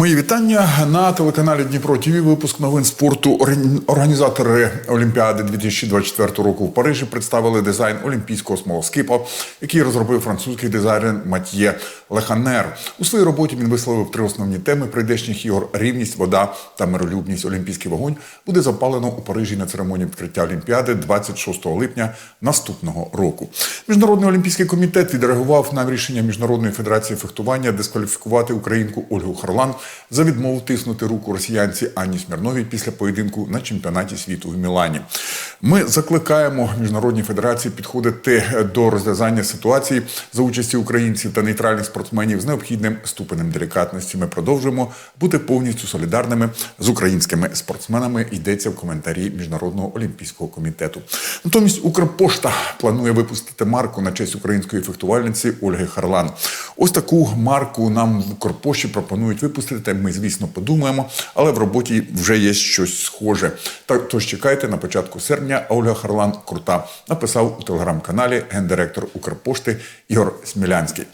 Мої вітання на телеканалі Дніпро ТВ. Випуск новин спорту. Орг- Організатори Олімпіади 2024 року в Парижі представили дизайн олімпійського смолоскипа, який розробив французький дизайнер Матьє Леханер. У своїй роботі він висловив три основні теми прийдешніх ігор: рівність, вода та миролюбність. Олімпійський вогонь буде запалено у Парижі на церемонії відкриття Олімпіади 26 липня наступного року. Міжнародний олімпійський комітет відреагував на рішення Міжнародної федерації фехтування дискваліфікувати українку Ольгу Харлан за відмову тиснути руку росіянці Анні Смірновій після поєдинку на чемпіонаті світу в Мілані. Ми закликаємо міжнародні федерації підходити до розв'язання ситуації за участі українців та нейтральних спортсменів з необхідним ступенем делікатності. Ми продовжуємо бути повністю солідарними з українськими спортсменами. Йдеться в коментарі Міжнародного олімпійського комітету. Натомість Укрпошта планує випустити марку на честь української фехтувальниці Ольги Харлан. Ось таку марку нам в Укрпошті пропонують випустити. Ми, звісно, подумаємо, але в роботі вже є щось схоже. Так, тож чекайте на початку серпня. Ольга Харлан крута написав у телеграм-каналі гендиректор Укрпошти Ігор Смілянський.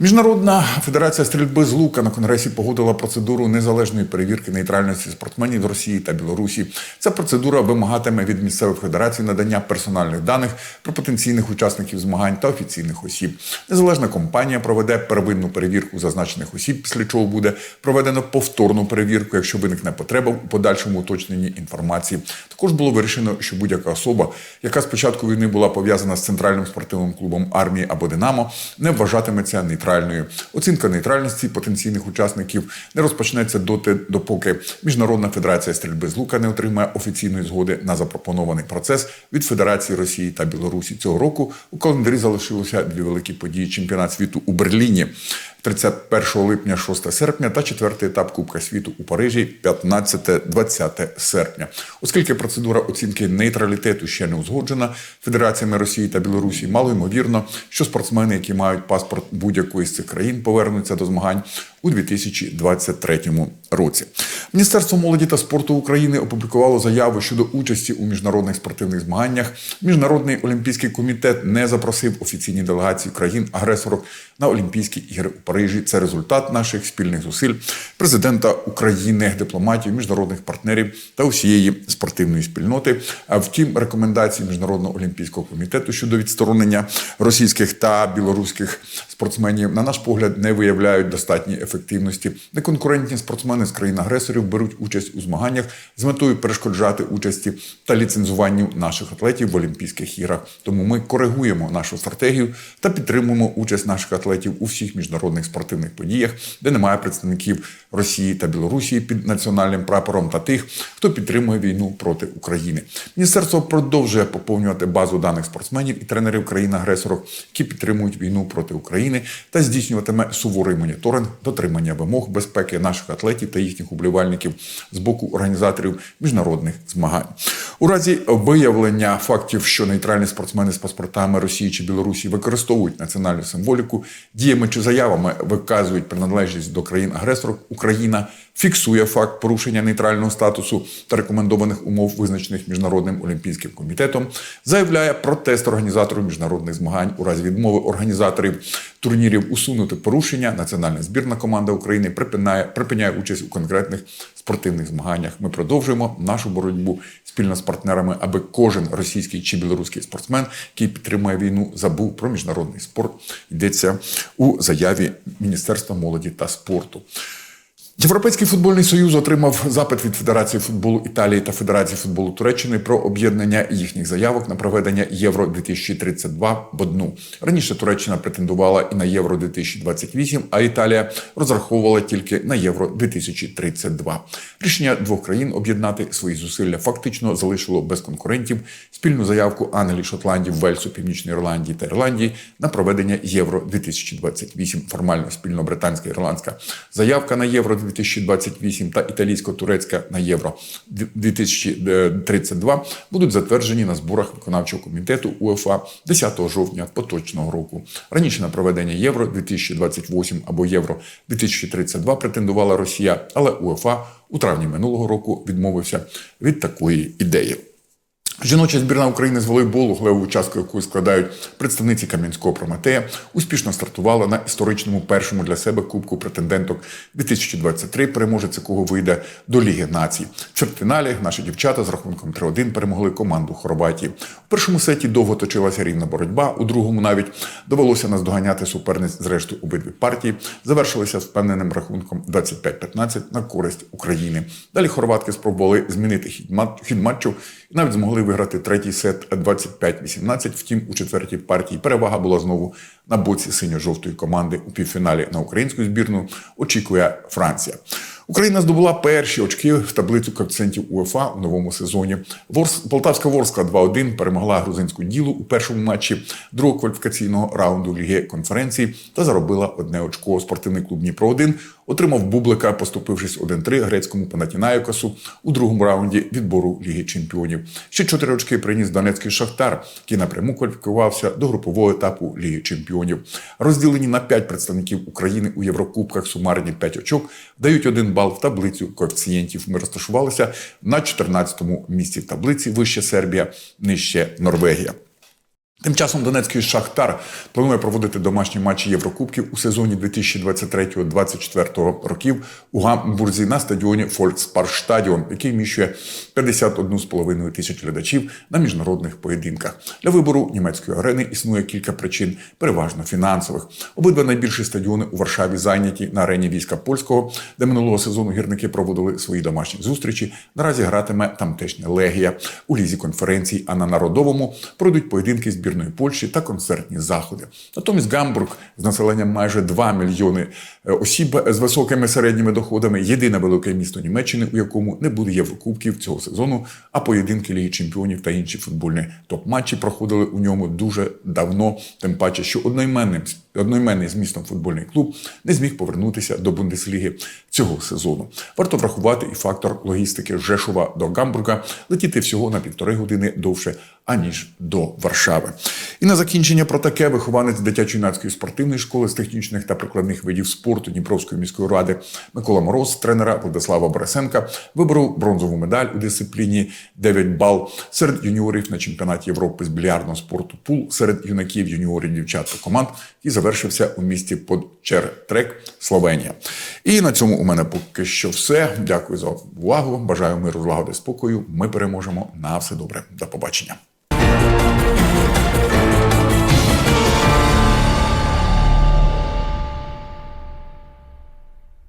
Міжнародна федерація стрільби з лука на конгресі погодила процедуру незалежної перевірки нейтральності спортсменів Росії та Білорусі. Ця процедура вимагатиме від місцевих федерацій надання персональних даних про потенційних учасників змагань та офіційних осіб. Незалежна компанія проведе первинну перевірку зазначених осіб, після чого буде проведено повторну перевірку, якщо виникне потреба у подальшому уточненні інформації. Також було вирішено, що будь-яка особа, яка з початку війни була пов'язана з центральним спортивним клубом армії або Динамо, не вважатиметься нейтральною. Оцінка нейтральності потенційних учасників не розпочнеться доти, допоки Міжнародна федерація стрільби з лука не отримає офіційної згоди на запропонований процес від Федерації Росії та Білорусі. Цього року у календарі залишилося дві великі події: чемпіонат світу у Берліні. 31 липня, 6 серпня та четвертий етап Кубка світу у Парижі 15-20 серпня. Оскільки процедура оцінки нейтралітету ще не узгоджена Федераціями Росії та Білорусі, мало ймовірно, що спортсмени, які мають паспорт будь-якої з цих країн, повернуться до змагань у 2023 році. Міністерство молоді та спорту України опублікувало заяву щодо участі у міжнародних спортивних змаганнях. Міжнародний олімпійський комітет не запросив офіційні делегації країн-агресорок на Олімпійські ігри у Парижі. Це результат наших спільних зусиль президента України, дипломатів, міжнародних партнерів та усієї спортивної спільноти. А втім, рекомендації міжнародного олімпійського комітету щодо відсторонення російських та білоруських спортсменів, на наш погляд, не виявляють достатньої ефективності. Неконкурентні спортсмени з країн-агресорів беруть участь у змаганнях з метою перешкоджати участі та ліцензуванню наших атлетів в Олімпійських іграх. Тому ми коригуємо нашу стратегію та підтримуємо участь наших атлетів у всіх міжнародних спортивних подіях, де немає представників Росії та Білорусі під національним прапором та тих, хто підтримує війну проти України. Міністерство продовжує поповнювати базу даних спортсменів і тренерів країн-агресорок, які підтримують війну проти України, та здійснюватиме суворий моніторинг дотримання вимог безпеки наших атлетів та їхніх уболівальників з боку організаторів міжнародних змагань. У разі виявлення фактів, що нейтральні спортсмени з паспортами Росії чи Білорусі використовують національну символіку, діями чи заявами виказують приналежність до країн-агресорок, Україна фіксує факт порушення нейтрального статусу та рекомендованих умов, визначених міжнародним олімпійським комітетом, заявляє протест організаторів міжнародних змагань у разі відмови організаторів турнірів усунути порушення. Національна збірна команда України припиняє, припиняє участь у конкретних спортивних змаганнях. Ми продовжуємо нашу боротьбу спільно з партнерами, аби кожен російський чи білоруський спортсмен, який підтримує війну, забув про міжнародний спорт. Йдеться у заяві Міністерства молоді та спорту. Європейський футбольний союз отримав запит від Федерації футболу Італії та Федерації футболу Туреччини про об'єднання їхніх заявок на проведення Євро 2032 в одну. Раніше Туреччина претендувала і на Євро 2028, а Італія розраховувала тільки на Євро 2032. Рішення двох країн об'єднати свої зусилля фактично залишило без конкурентів спільну заявку Англії, Шотландії, Вельсу, Північної Ірландії та Ірландії на проведення Євро 2028. Формально спільно британська ірландська заявка на Євро 2028 та італійсько-турецька на Євро 2032 будуть затверджені на зборах виконавчого комітету УЕФА 10 жовтня поточного року. Раніше на проведення Євро 2028 або Євро 2032 претендувала Росія, але УЕФА у травні минулого року відмовився від такої ідеї. Жіноча збірна України з волейболу, главу частку якої складають представниці Кам'янського Прометея, успішно стартувала на історичному першому для себе кубку претенденток 2023, переможець якого вийде до Ліги націй. В чвертьфіналі наші дівчата з рахунком 3-1 перемогли команду Хорватії. У першому сеті довго точилася рівна боротьба, у другому навіть довелося наздоганяти суперниць. Зрештою, обидві партії завершилися впевненим рахунком 25-15 на користь України. Далі хорватки спробували змінити хід матчу і навіть змогли виграти третій сет 25-18. Втім, у четвертій партії перевага була знову на боці синьо-жовтої команди у півфіналі на українську збірну. Очікує Франція. Україна здобула перші очки в таблицю коефіцієнтів УЄФА у новому сезоні. Ворс... Полтавська Ворскла 2-1 перемогла грузинську ділу у першому матчі другого кваліфікаційного раунду Ліги конференції та заробила одне очко. Спортивний клуб Дніпро 1 отримав бублика, поступившись 1-3 грецькому Панатінаєкосу у другому раунді відбору Ліги Чемпіонів. Ще чотири очки приніс Донецький Шахтар, який напряму кваліфікувався до групового етапу Ліги Чемпіонів. Розділені на п'ять представників України у Єврокубках сумарні 5 очок дають один бал в таблицю коефіцієнтів. Ми розташувалися на 14-му місці в таблиці. Вище Сербія, нижче Норвегія. Тим часом Донецький Шахтар планує проводити домашні матчі Єврокубків у сезоні 2023-2024 років у Гамбурзі на стадіоні Фолькспарштадіон, який вміщує 51,5 тисяч глядачів на міжнародних поєдинках. Для вибору німецької арени існує кілька причин, переважно фінансових. Обидва найбільші стадіони у Варшаві зайняті на арені війська польського, де минулого сезону гірники проводили свої домашні зустрічі. Наразі гратиме тамтешня легія у лізі конференцій, а на народовому пройдуть поєдинки збірної Польщі та концертні заходи. Натомість Гамбург з населенням майже 2 мільйони е, осіб з високими середніми доходами єдине велике місто Німеччини, у якому не буде єврокубків цього сезону, а поєдинки Ліги Чемпіонів та інші футбольні топ-матчі проходили у ньому дуже давно, тим паче, що одноіменним одноіменний з містом футбольний клуб не зміг повернутися до Бундесліги цього сезону. Варто врахувати і фактор логістики Жешова до Гамбурга летіти всього на півтори години довше аніж до Варшави. І на закінчення про таке вихованець дитячо-юнацької спортивної школи з технічних та прикладних видів спорту Дніпровської міської ради Микола Мороз, тренера Владислава Борисенка, виборов бронзову медаль у дисципліні 9 бал серед юніорів на чемпіонаті Європи з більярдного спорту пул серед юнаків, юніорів, дівчат та команд, і завершився у місті Подчертрек, Словенія. І на цьому у мене поки що все. Дякую за увагу. Бажаю миру, злагоди, спокою. Ми переможемо. На все добре. До побачення.